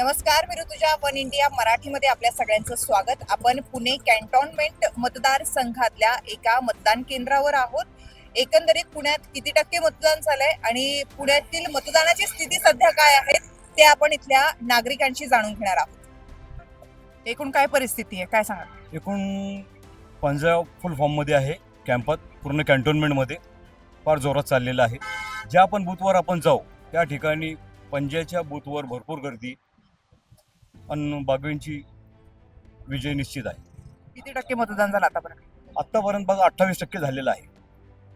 नमस्कार मी Rutuja one India मराठीमध्ये आपल्या सगळ्यांचं स्वागत. आपण पुणे कॅन्टोनमेंट मतदारसंघातल्या एका मतदान केंद्रावर आहोत. एकंदरीत पुण्यात किती टक्के मतदान झालंय आणि पुण्यातील मतदानाची स्थिती सध्या काय आहे ते आपण इथल्या नागरिकांशी जाणून घेणार आहोत. एकूण काय परिस्थिती आहे काय सांगा एकूण पंजाब फुल फॉर्ममध्ये आहे कॅम्पात पूर्ण कॅन्टोन्मेंटमध्ये फार जोरात चाललेलं आहे. ज्या आपण बूथवर आपण जाऊ त्या ठिकाणी पंजाच्या बूथवर भरपूर गर्दी आणि बागवेंची विजय निश्चित आहे. किती टक्के मतदान झालं आतापर्यंत? आत्तापर्यंत बघा अठ्ठावीस टक्के झालेलं आहे.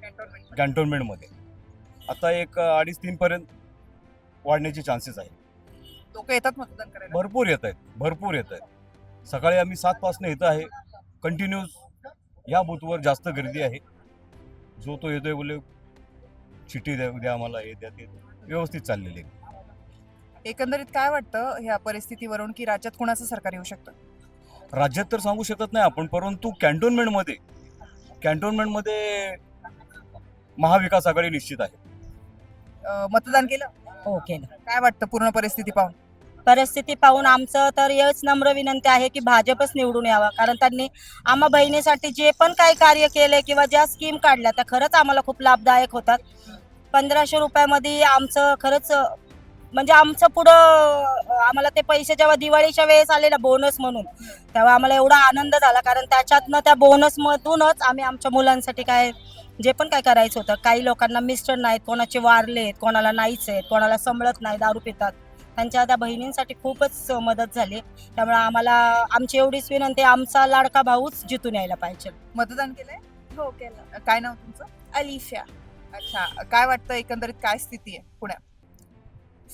कॅन्टोन्मेंट कॅन्टोन्मेंटमध्ये. आता एक अडीच तीनपर्यंत वाढण्याचे चान्सेस आहे लोक येतात मतदान करायला? भरपूर येत आहेत भरपूर येत आहेत. सकाळी आम्ही सातपासनं येतं आहे. कंटिन्यूस या बूथवर जास्त गर्दी आहे. जो तो येतोय बोले चिठ्ठी द्या द्या आम्हाला हे द्या ते द्या. व्यवस्थित चाललेले आहे. एकंदरीत काय वाटतं ह्या परिस्थितीवरून की राज्यात कुणाचं सरकार येऊ शकतं? राज्यात तर सांगू शकत नाही आपण परंतु कॅन्टोन्मेंटमध्ये कॅन्टोन्मेंटमध्ये महाविकास आघाडी निश्चित आहे. मतदान केलं? हो केलं. काय वाटतं पूर्ण परिस्थिती पाहून? परिस्थिती पाहून आमचं तर हेच नम्र विनंती आहे की भाजपच निवडून यावा. कारण त्यांनी आम्हा बहिणीसाठी जे पण काही कार्य केले किंवा ज्या स्कीम काढल्या त्या खरंच आम्हाला खूप लाभदायक होतात. पंधराशे रुपयामध्ये आमचं खरंच म्हणजे आमचं पुढं आम्हाला ते पैसे जेव्हा दिवाळीच्या वेळेस आले ना बोनस म्हणून तेव्हा आम्हाला एवढा आनंद झाला. कारण त्याच्यातनं त्या बोनसमधूनच आम्ही आमच्या मुलांसाठी काय जे पण काय करायचं होतं काही लोकांना मिस्टर नाहीत कोणाचे वारलेत कोणाला नाहीच आहेत कोणाला संभळत नाही दारू पितात. त्यांच्या त्या बहिणींसाठी खूपच मदत झाली. त्यामुळे आम्हाला आमची एवढीच विनंती आमचा लाडका भाऊच जिथून यायला पाहिजे. मतदान केलंय? हो केलं. काय नाव तुमचं? अलिफिया अच्छा. काय वाटतं एकंदरीत काय स्थिती आहे पुण्यात?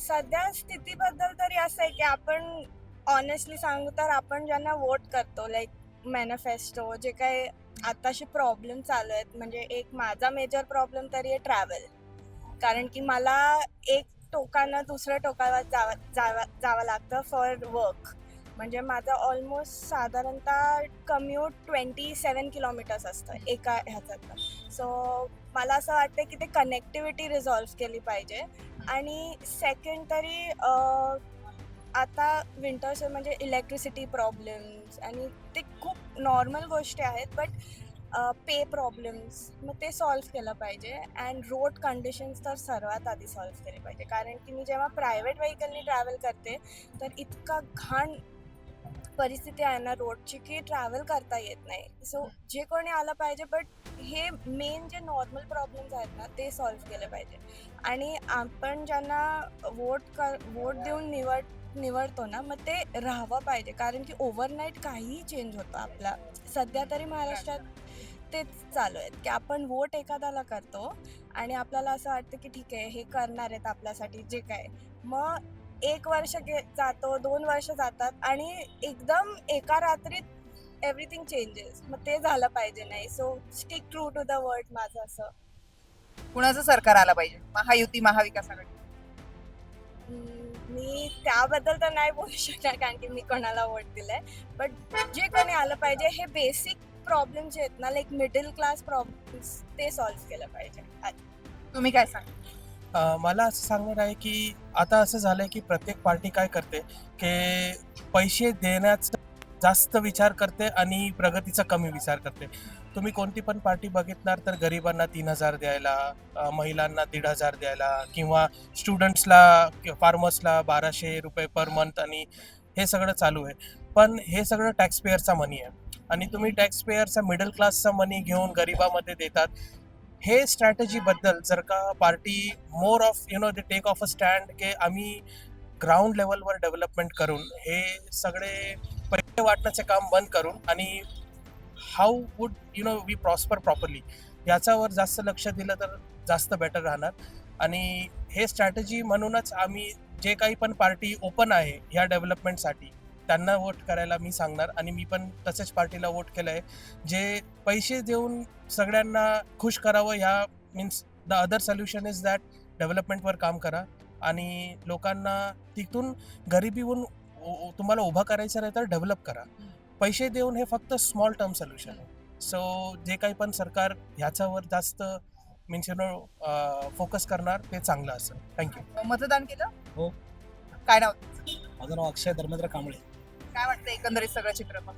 सध्या स्थितीबद्दल तरी असं आहे की आपण ऑनेस्टली सांगू तर आपण ज्यांना वोट करतो लाईक मॅनिफेस्टो जे काही आताशी प्रॉब्लेम चालू आहेत म्हणजे एक माझा मेजर प्रॉब्लेम तरी आहे ट्रॅव्हल कारण की मला एक टोकानं दुसऱ्या टोकावर जावं जावं जावं लागतं फॉर वर्क म्हणजे माझं ऑलमोस्ट साधारणतः कम्यूट ट्वेंटी सेवन किलोमीटर्स असतं एका ह्याच्यात सो मला असं वाटतं की ते कनेक्टिव्हिटी रिझॉल्व केली पाहिजे. आणि सेकंड तरी आता विंटर्स म्हणजे इलेक्ट्रिसिटी प्रॉब्लेम्स आणि ते खूप नॉर्मल गोष्टी आहेत बट पे प्रॉब्लेम्स मग ते सॉल्व केलं पाहिजे अँड रोड कंडिशन्स तर सर्वात आधी सॉल्व्ह केले पाहिजे. कारण की मी जेव्हा प्रायव्हेट व्हेकलनी ट्रॅव्हल करते तर इतका घाण परिस्थिती आहे ना रोडची की ट्रॅव्हल करता येत नाही. सो जे कोणी आलं पाहिजे बट हे मेन जे नॉर्मल प्रॉब्लेम्स आहेत ना ते सॉल्व केले पाहिजे. आणि आपण ज्यांना वोट कर वोट देऊन निवड निवडतो ना मग ते राहावं पाहिजे. कारण की ओव्हरनाईट काहीही चेंज होतं आपला. सध्या तरी महाराष्ट्रात तेच चालू आहेत की आपण वोट एखाद्याला करतो आणि आपल्याला असं वाटतं की ठीक आहे हे करणार आहेत आपल्यासाठी जे काय. मग एक वर्ष गे जातो दोन वर्ष जातात आणि एकदम एका रात्रीत एव्हरीथिंग चेंजेस मग ते झालं पाहिजे नाही. So stick true to the word माझं असं. कुणाचं सरकार आलं पाहिजे? महायुती महाविकास आघाडी मी त्याबद्दल तर नाही बोलू शकणार कारण की मी कोणाला वोट दिलंय. बट जे कोणी आलं पाहिजे हे बेसिक प्रॉब्लेम जे आहेत ना लाईक मिडल क्लास प्रॉब्लेम्स ते सॉल्व्ह केलं पाहिजे. तुम्ही काय सांग मला असं सांगणार आहे की आता असं झालंय की प्रत्येक पार्टी काय करते की पैसे देण्याचा जास्त विचार करते आणि प्रगतीचा कमी विचार करते. तुम्ही कोणती पण पार्टी बघितणार तर गरिबांना तीन हजार द्यायला महिलांना दीड हजार द्यायला किंवा स्टुडंट्सला फार्मर्सला बाराशे रुपये पर मंथ आणि हे सगळं चालू आहे. पण हे सगळं टॅक्सपेयरचा मनी आहे. आणि तुम्ही टॅक्सपेयरचा मिडल क्लासचा मनी घेऊन गरिबामध्ये देतात हे स्ट्रॅटेजीबद्दल जर का party more of you know they take of a stand के आम्ही ग्राउंड लेवलवर डेव्हलपमेंट करून हे सगळे पैसे वाटण्याचे काम बंद करून आणि how would you know we prosper properly याच्यावर जास्त लक्ष दिलं तर जास्त बेटर राहणार. आणि हे स्ट्रॅटेजी म्हणूनच आम्ही जे काही पण पार्टी ओपन आहे ह्या डेव्हलपमेंटसाठी त्यांना वोट करायला मी सांगणार. आणि मी पण तसेच पार्टीला वोट केलं आहे जे पैसे देऊन सगळ्यांना खुश करावं ह्या means the other solution is that डेव्हलपमेंटवर काम करा. आणि लोकांना तिथून गरिबीहून तुम्हाला उभा करायचं आहे तर डेव्हलप करा. पैसे देऊन हे फक्त स्मॉल टर्म सोल्युशन आहे. सो जे काही पण सरकार ह्याच्यावर जास्त मीन्स यु नो फोकस करणार ते चांगलं असेल थँक्यू मतदान केलं? हो. काय नाव? माझं नाव अक्षय धर्मेंद्र कांबळे. काय वाटतं एकंदरीत सगळं चित्र अं,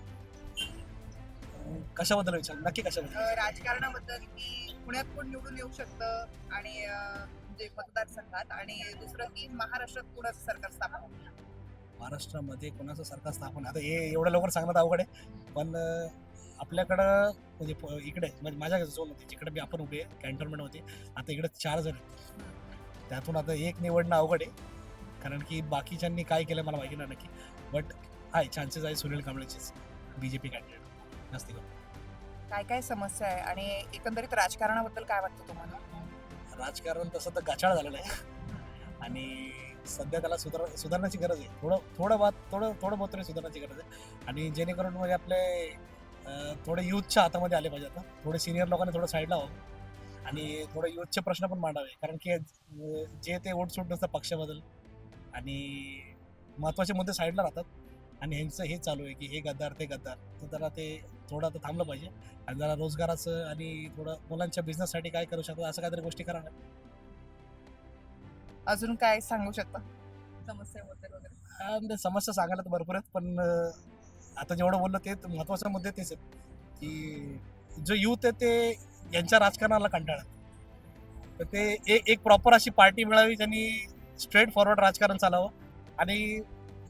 कशाबद्दल विचार? नक्की कशाबद्दल? अं, राजकारणाबद्दल की पुण्यात कोण निवडून येऊ शकतं आणि अं, म्हणजे मतदारसंघात आणि दुसरं की महाराष्ट्रात कोणाचं सरकार स्थापन होईल? महाराष्ट्रामध्ये कोणाचं सरकार स्थापन? आता हे एवढं लवकर सांगणं तर अवघड आहे. पण अं, आपल्याकडं म्हणजे प- इकडे म्हणजे माझ्या झोन होती जिकडे मी आपण उभे कॅन्टोन्मेंट होते आता इकडे चार जण आहेत. त्यातून आता एक निवडणं अवघड आहे. कारण की बाकीच्यांनी काय केलं मला माहिती नाही नक्की. बट आहे चान्सेस आहे Sunil कांबळेचेच. B J P candidate काय काय समस्या आहे आणि एकंदरीत राजकारणाबद्दल काय वाटतं तुम्हाला? राजकारण तसं तर गाछाळ झालेलं आहे. आणि सध्या त्याला सुधार सुधारण्याची गरज आहे. थोडं थोडं बात थोडं थोडं बहुत तरी सुधारण्याची गरज आहे. आणि जेणेकरून म्हणजे आपले अं, थोडे युथच्या हातामध्ये आले पाहिजे आता. थोडे सिनियर लोकांनी थोडं साईडला व्हावं. आणि थोडे युथचे प्रश्न पण मांडावे. कारण की अं, जे ते ओटसूट नसतं पक्षाबद्दल. आणि महत्त्वाचे मुद्दे साईडला राहतात. आणि ह्यांचं हे चालू आहे की हे गद्दार ते गद्दार. तर त्याला ते थोडं आता थांबलं पाहिजे. आणि जरा रोजगाराचं आणि थोडं मुलांच्या बिझनेससाठी काय करू शकतो असं काहीतरी गोष्टी करा अजून काय सांगू शकता? समस्याबद्दल वगैरे. हा, म्हणजे समस्या सांगायला तर भरपूर आहेत पण अं, आता जेवढं बोललो ते महत्त्वाचे मुद्दे तेच आहेत की जो युथ आहे ते यांच्या राजकारणाला कंटाळा तर ते एक एक प्रॉपर अशी पार्टी मिळावी ज्यांनी स्ट्रेट फॉरवर्ड राजकारण चालावं आणि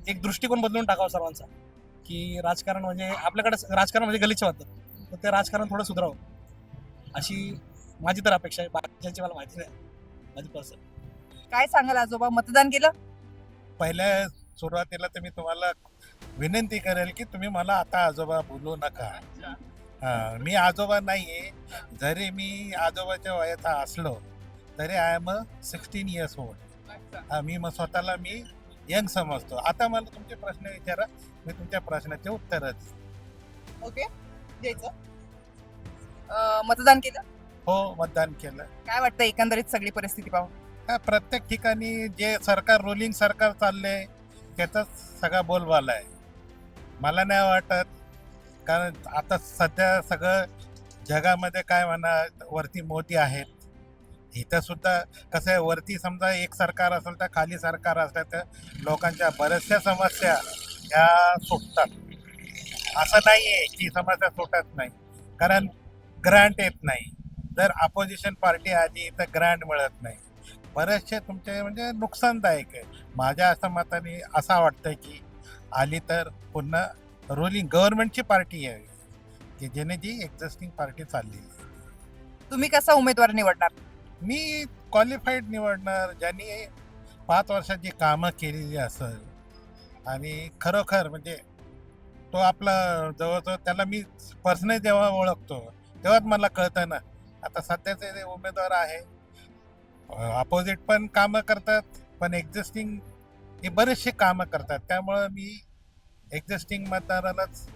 एक दृष्टिकोन बदलून टाकावा सर्वांचा. की राजकारण म्हणजे आपल्याकडे राजकारण म्हणजे गलिच्छ वाटतं. तर ते राजकारण थोडं सुधारावं. अशी माझी तर अपेक्षा आहे. बाकीच्यांची मला माहिती नाही. माझी पर्सन काय सांगाल आजोबा? मतदान केलं? पहिल्या सुरुवातीला तर मी तुम्हाला विनंती करेल की तुम्ही मला आता आजोबा बोलू नका. हा, मी आजोबा नाहीये. जरी मी आजोबाच्या वयाचा असलो तरी I am a sixteen years old मी मग स्वतःला मी यंग समजतो. आता मला तुमचे प्रश्न विचारा. मी तुमच्या प्रश्नाचे उत्तर ओके. द्यायचं. अं, मतदान केलं? हो मतदान केलं. काय वाटतं एकंदरीत सगळी परिस्थिती पाहून? हा, प्रत्येक ठिकाणी जे सरकार रुलिंग सरकार चाललंय त्याचाच सगळा बोलबाला आहे. मला नाही वाटत कारण आता सध्या सगळं जगामध्ये काय म्हणा वरती मोदी आहेत. इथं सुद्धा कसं आहे वरती समजा एक सरकार असेल तर खाली सरकार असलं तर लोकांच्या बऱ्याचशा समस्या ह्या सुटतात. असं नाही आहे की समस्या सुटत नाही. कारण ग्रँट येत नाही. जर अपोजिशन पार्टी आली तर ग्रँट मिळत नाही. बरेचसे तुमचे म्हणजे नुकसानदायक आहे. माझ्या असं मताने असं वाटतं की आली तर पुन्हा रुलिंग गव्हर्नमेंटची पार्टी यावी. की जेणे जी एक्झिस्टिंग पार्टी चाललेली आहे. तुम्ही कसा उमेदवार निवडणार? मी क्वालिफाईड निवडणार ज्यांनी पाच वर्षाची कामं केलेली असेल. आणि खरोखर म्हणजे तो आपला जवळजवळ त्याला मी पर्सनली जेव्हा ओळखतो तेव्हाच मला कळतं ना आता सध्याचे जे उमेदवार आहे अपोजिट पण कामं करतात पण एक्झिस्टिंग हे बरेचसे कामं करतात. त्यामुळं मी एक्झिस्टिंग मतदारालाच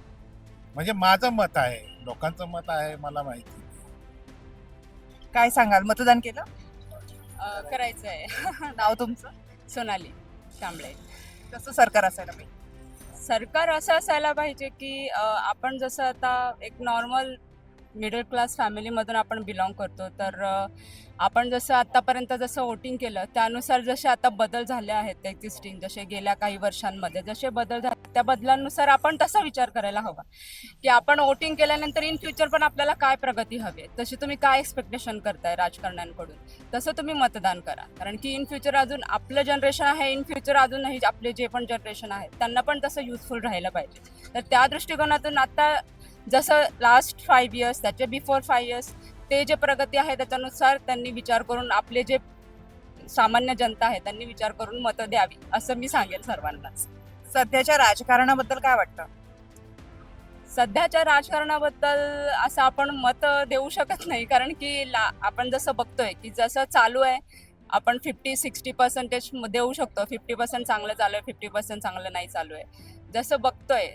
म्हणजे माझं मत आहे लोकांचं मत आहे मला माहिती. काय सांगाल? मतदान केलं? करायचं आहे नाव तुमचं? सोनाली कांबळे कसं सरकार असायला पाहिजे? सरकार असं असायला पाहिजे की अ, आपण जसं आता एक नॉर्मल मिडल क्लास फॅमिलीमधून आपण बिलॉंग करतो तर अ, आपण जसं आतापर्यंत जसं वोटिंग केलं त्यानुसार जसे आता बदल झाले आहेत एक्झिस्टिंग जसे गेल्या काही वर्षांमध्ये जसे बदल झाले त्या बदलांनुसार आपण तसा विचार करायला हवा. की आपण वोटिंग केल्यानंतर इन फ्युचर पण आपल्याला काय प्रगती हवी आहे? तशी तुम्ही काय एक्सपेक्टेशन करताय राजकारण्यांकडून? तसं तुम्ही मतदान करा. कारण की इन फ्युचर अजून आपलं जनरेशन आहे इन फ्युचर अजूनही आपले जे पण जनरेशन आहे त्यांना पण तसं युजफुल राहिलं पाहिजे. तर त्या दृष्टिकोनातून आता जसं लास्ट फाईव्ह इयर्स त्याचे बिफोर फाईव्ह इयर्स ते जे प्रगती आहे त्याच्यानुसार त्यांनी विचार करून आपले जे सामान्य जनता आहे त्यांनी विचार करून मतं द्यावी असं मी सांगेन सर्वांनाच. सध्याच्या राजकारणाबद्दल काय वाटतं? सध्याच्या राजकारणाबद्दल असं आपण मत देऊ शकत नाही कारण की ला आपण जसं बघतोय की जसं चालू आहे आपण फिफ्टी सिक्स्टी पर्सेंटेज देऊ शकतो. फिफ्टी पर्सेंट चांगलं चालू आहे फिफ्टी पर्सेंट चांगलं नाही चालू आहे. जसं बघतोय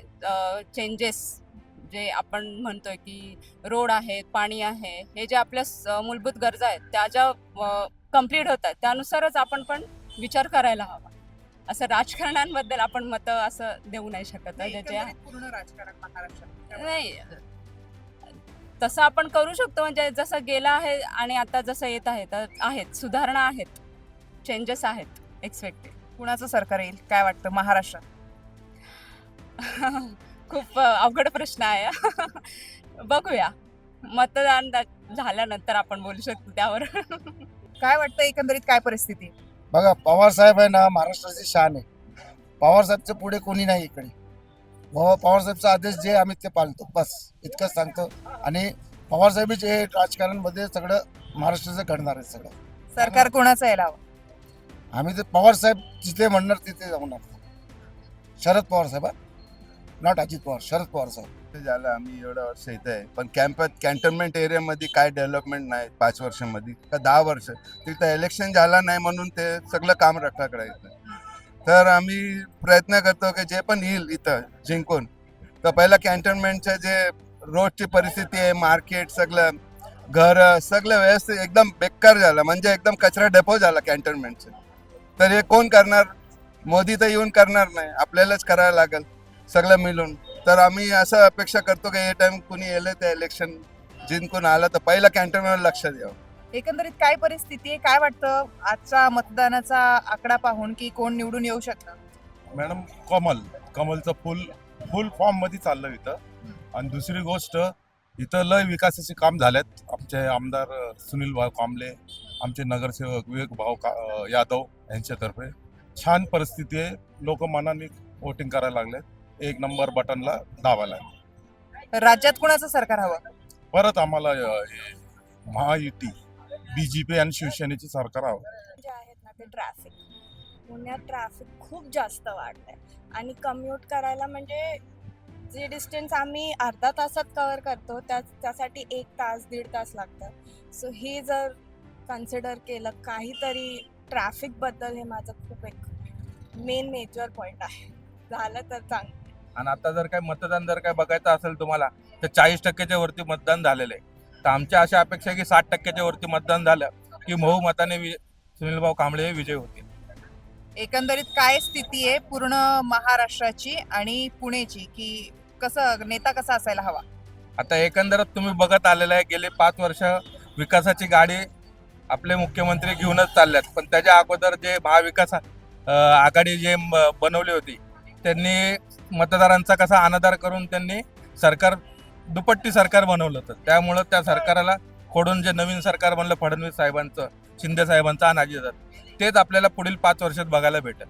चेंजेस जे आपण म्हणतोय की रोड आहेत पाणी आहे हे जे आपल्या मूलभूत गरजा आहेत त्या ज्या कंप्लीट होत आहेत त्यानुसारच आपण पण विचार करायला हवा. असं राजकारणांबद्दल आपण मतं असं देऊ नाही शकत. नाही तसं आपण करू शकतो. म्हणजे जसं गेलं आहे आणि आता जसं येत आहे तर आहेत सुधारणा आहेत चेंजेस आहेत एक्सपेक्टेड कुणाचं सरकार येईल? काय वाटतं? महाराष्ट्रात? खूप अवघड प्रश्न आहे. बघूया. मतदान झाल्यानंतर आपण बोलू शकतो त्यावर. काय वाटतं एकंदरीत काय परिस्थिती? बघा पवार साहेब आहे ना महाराष्ट्राची शान आहे. पवार साहेबच्या पुढे कोणी नाही इकडे. पवार साहेबचा आदेश जे आम्ही ते पाळतो बस इतकंच सांगतो. आणि पवार साहेबच हे राजकारणमध्ये सगळं महाराष्ट्राचं घडणार आहे सगळं. सरकार कोणाचं यायला हवं आम्ही तर पवार साहेब जिथे म्हणणार तिथे जाऊन शरद पवार साहेब नॉट अजित पवार शरद पवार साहेब ते झालं आम्ही एवढं वर्ष इथे आहे पण कॅम्पात कॅन्टोन्मेंट एरियामध्ये काय डेव्हलपमेंट नाही पाच वर्षामध्ये का दहा वर्ष. तिथं इलेक्शन झाला नाही म्हणून ते सगळं काम रखा तर आम्ही प्रयत्न करतो की जे पण येईल इथं जिंकून. तर पहिला कॅन्टोन्मेंटचं जे रोडची परिस्थिती आहे मार्केट सगळं घर सगळं व्यवस्थित एकदम बेकार झालं. म्हणजे एकदम कचरा डेपो झाला कॅन्टोन्मेंटचं तर हे कोण करणार? मोदी तर येऊन करणार नाही. आपल्यालाच करायला लागेल. सगळं मिळून. तर आम्ही असं अपेक्षा करतो की हे टाइम कुणी येलं ते इलेक्शन जिंकून आलं तर पहिलं कॅन्टोनमेंट लक्ष द्यावं एकंदरीत काय परिस्थिती आहे? काय वाटतं? आजचा मतदानाचा आकडा पाहून की कोण निवडून येऊ शकतं? मॅडम कमल. कमलचं फुल फुल फॉर्ममध्ये चाललं इथं. आणि दुसरी गोष्ट इथं लय विकासाचे काम झालेत. आमचे आमदार अ, सुनील भाऊ कांबळे आमचे नगरसेवक विवेक भाऊ का अ, यादव यांच्यातर्फे. छान परिस्थिती आहे. लोक मनाने वोटिंग करायला लागलेत. एक नंबर बटनला दाबायला. राज्यात कुणाचं सरकार हवं? परत आम्हाला अ, हे महायुती बीजेपी आणि शिवसेनेचे सरकार हवं. जे आहेत ना ते ट्रॅफिक पुण्यात ट्रॅफिक खूप जास्त वाढलंय आणि कम्यूट करायला म्हणजे जे डिस्टन्स आम्ही अर्धा तासात कवर करतो त्या त्यासाठी एक तास दीड तास लागतं सो हे जर कन्सिडर केलं काहीतरी ट्रॅफिकबद्दल हे माझं खूप एक मेन मेजर पॉईंट आहे. झालं तर चांगलं. आणि आता जर काय मतदान जर काय बघायचं असेल तुम्हाला तर चाळीस टक्क्याच्या वरती मतदान झालेलं आहे. तर आमच्या अशा अपेक्षा आहे की साठ टक्क्याच्या वरती मतदान झालं की मऊ मताने सुनीलभाऊ कांबळे हे विजय होतील. एकंदरीत काय स्थिती आहे पूर्ण महाराष्ट्राची आणि पुणेची? की कसं नेता कसा असायला हवा? आता एकंदरच तुम्ही बघत आलेलं आहे गेले पाच वर्ष विकासाची गाडी आपले मुख्यमंत्री घेऊनच चालल्यात. पण त्याच्या अगोदर जे महाविकास आघाडी जे बनवली होती त्यांनी मतदारांचा कसा अनादर करून त्यांनी सरकार दुपट्टी सरकार बनवलं तर त्यामुळं त्या सरकाराला खोडून जे नवीन सरकार बनलं फडणवीस साहेबांचं शिंदे साहेबांचं आणि जात तेच आपल्याला पुढील पाच वर्षात बघायला भेटेल.